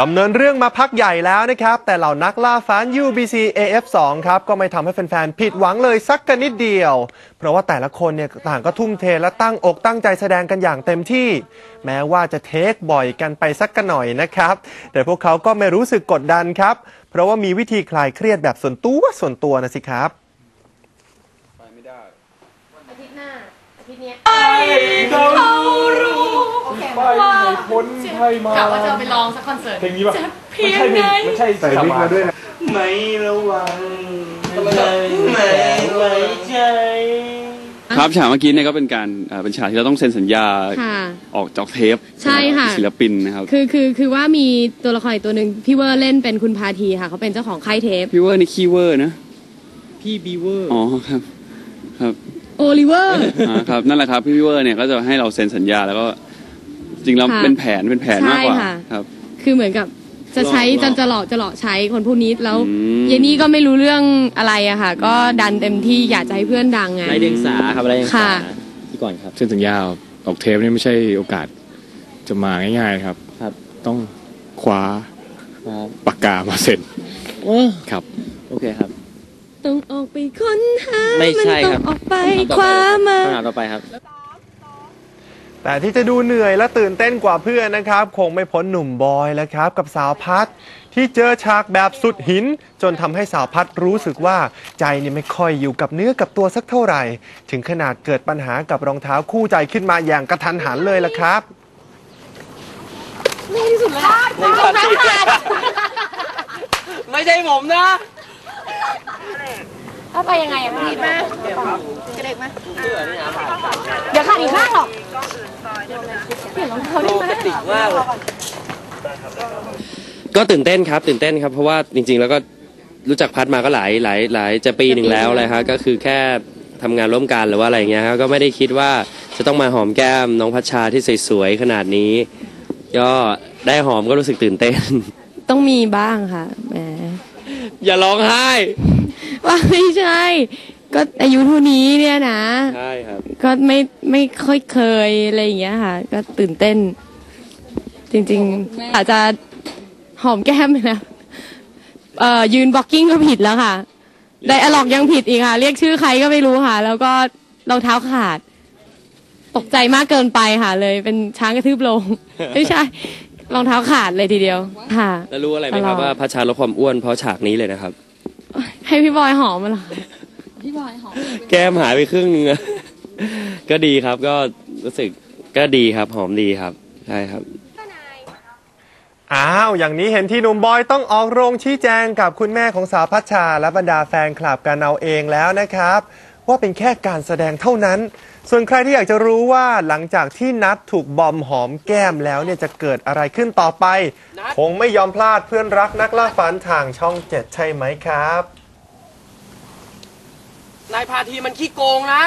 ดำเนินเรื่องมาพักใหญ่แล้วนะครับ แต่เหล่านักล่าฝัน UBC AF2 ครับ ก็ไม่ทำให้แฟนๆ ผิดหวังเลยสักกันนิดเดียว เพราะว่าแต่ละคนเนี่ยต่างก็ทุ่มเทและตั้งอกตั้งใจแสดงกันอย่างเต็มที่ แม้ว่าจะเทคบ่อยกันไปสักกันหน่อยนะครับ แต่พวกเขาก็ไม่รู้สึกกดดันครับ เพราะว่ามีวิธีคลายเครียดแบบส่วนตัวส่วนตัวนะสิครับอาทิตย์หน้าอาทิตย์เนี้ย พ้นให้มากะว่าจะเอาไปลองสักคอนเสิร์ตเพลงนี้ป่ะเพียงไม่ไหนใช่เพลงไม่ใช่ใส่วิกมาด้วยนะไม่ระวังไม่ไว้ใจครับฉากเมื่อกี้เนี่ยก็เป็นการเอ่อเป็นฉากที่เราต้องเซ็นสัญญาค่ะออกจากเทปใช่ค่ะศิลปินนะครับคือคือคือว่ามีตัวละครอีกตัวหนึ่งพี่เวอร์เล่นเป็นคุณพาทีค่ะเขาเป็นเจ้าของค่ายเทปพี่เวอร์นี่คีย์เวอร์นะพี่บีเวอร์อ๋อครับครับโอลิเวอร์อ่าครับนั่นแหละครับพี่เวอร์เนี่ยก็จะให้เราเซ็นสัญญาแล้วก็ จริงแล้วค่ะ เป็นแผนเป็นแผนมากกว่าใช่ค่ะ ครับ คือเหมือนกับจะใช้หลอกจะจะหลอกจะหลอกใช้คนพวกนี้แล้วอืม เยนี่ก็ไม่รู้เรื่องอะไรอะค่ะ ก็ดันเต็มที่อยากจะให้เพื่อนดังไง ไรเดียงสาครับไรเดียงสาค่ะ พี่ก่อนครับ เส้นสัญญาออกเทปนี่ไม่ใช่โอกาสจะมาง่ายๆครับ ครับ ต้องคว้าครับปากกามาเซ็นโอ้ครับ โอเคครับ ต้องออกไปค้นหาไม่ใช่นต้อครังบออกไปคว้ามาคำถามต่อไปครับ แต่ที่จะดูเหนื่อยและตื่นเต้นกว่าเพื่อนนะครับ คงไม่พ้นหนุ่มบอยแล้วครับ กับสาวพัดที่เจอฉากแบบสุดหิน จนทำให้สาวพัดรู้สึกว่าใจเนี่ยไม่ค่อยอยู่กับเนื้อกับตัวสักเท่าไหร่ ถึงขนาดเกิดปัญหากับรองเท้าคู่ใจขึ้นมาอย่างกระทันหันเลยละครับ ไม่ใช่ผมนะ ถ้าไปยังไงอะพี่มากเดี๋ยวกระเด็กไหมเดี๋ยวขาดอีกข้างหรอก เปลี่ยนรองเท้าได้ไหมติดมากเลยก็ตื่นเต้นครับ ตื่นเต้นครับ เพราะว่าจริง ๆ แล้วก็รู้จักพัดมาก็หลายหลายหลายจะปีหนึ่งแล้วเลยครับก็คือแค่ทำงานร่วมกันหรือว่าอะไรเงี้ยครับก็ไม่ได้คิดว่าจะต้องมาหอมแก้มน้องพัชชาที่สวยๆขนาดนี้ ก็ได้หอมก็รู้สึกตื่นเต้น ต้องมีบ้างค่ะแหมอย่าร้องไห้ ว่าไม่ใช่ ก็อายุเท่านี้เนี่ยนะ ใช่ครับ ก็ไม่ไม่ค่อยเคยอะไรอย่างเงี้ยค่ะ ก็ตื่นเต้น จริง ๆ อาจจะหอมแก้มไปนะเอ่อยืนบล็อกกิ้งก็ผิดแล้วค่ะ ไดอะล็อกยังผิดอีกค่ะ เรียกชื่อใครก็ไม่รู้ค่ะ แล้วก็รองเท้าขาด ตกใจมากเกินไปค่ะ เลยเป็นช้างกระทืบลง ไม่ใช่รองเท้าขาดเลยทีเดียว ค่ะ แล้วรู้อะไรไหมครับตลอดว่าพัชชาลดความอ้วนเพราะฉากนี้เลยนะครับ ให้พี่บอยหอมมาเหรอ แก้มหายไปครึ่งนึงอะ ก็ดีครับ ก็รู้สึกก็ดีครับ หอมดีครับ ใช่ครับ อ้าว อย่างนี้เห็นที่หนุ่มบอยต้องออกโรงชี้แจงกับคุณแม่ของสาวพัชชา และบรรดาแฟนคลับกันเอาเองแล้วนะครับ ว่าเป็นแค่การแสดงเท่านั้น ส่วนใครที่อยากจะรู้ว่าหลังจากที่นัดถูกบอมหอมแก้มแล้วเนี่ยจะเกิดอะไรขึ้นต่อไป คงไม่ยอมพลาดเพื่อนรักนักล่าฝันทางช่องเจ็ดใช่ไหมครับ นายพาทีมันขี้โกงนะ